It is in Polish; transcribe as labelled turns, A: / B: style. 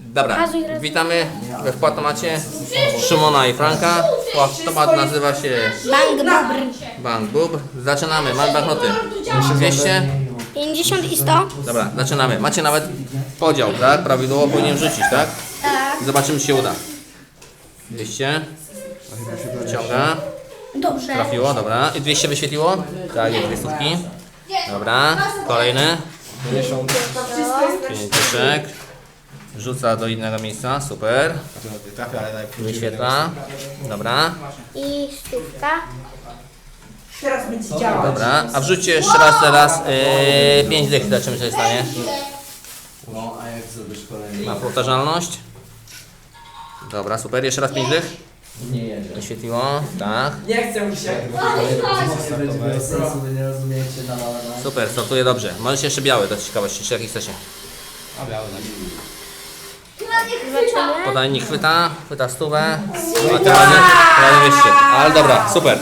A: Dobra, witamy we wpłatomacie Szymona i Franka. Wpłatomat nazywa się
B: Bang bubr.
A: Bank Bub. Zaczynamy, mamy banknoty 200.
B: 50 i 100?
A: Dobra, zaczynamy. Macie nawet podział, tak? Prawidłowo powinien rzucić, tak?
B: Tak.
A: Zobaczymy, czy się uda. 200. Wciąga.
B: Dobrze.
A: Trafiło, dobra. I 200 wyświetliło? Tak, jest dwie stówki. Dobra, kolejny.
C: 50.
A: 5 dyszek. Rzuca do innego miejsca, super.
C: Trafia, ale najpierw.
A: Wyświetla. Dobra,
B: I stówka.
D: Teraz będzie działać.
A: dobra. A wrzućcie jeszcze raz teraz yy, 5 dych, zobaczymy co się stanie.
C: No, a jak zrobisz kolejny?
A: Ma powtarzalność. Dobra, super. Jeszcze raz 5 dych.
C: Nie jedzie.
A: Wyświetliło, tak.
D: Nie chcę mi się.
C: Nie będzie miało sensu, wy nie rozumiecie na na na.
A: Super, startuje dobrze. Możecie jeszcze biały, do ciekawości, czy jaki chcecie.
C: A biały na nim.
B: Zobaczymy.
A: Podajnik chwyta, chwyta stówę. A teraz nie, teraz nie. Ale dobra, super.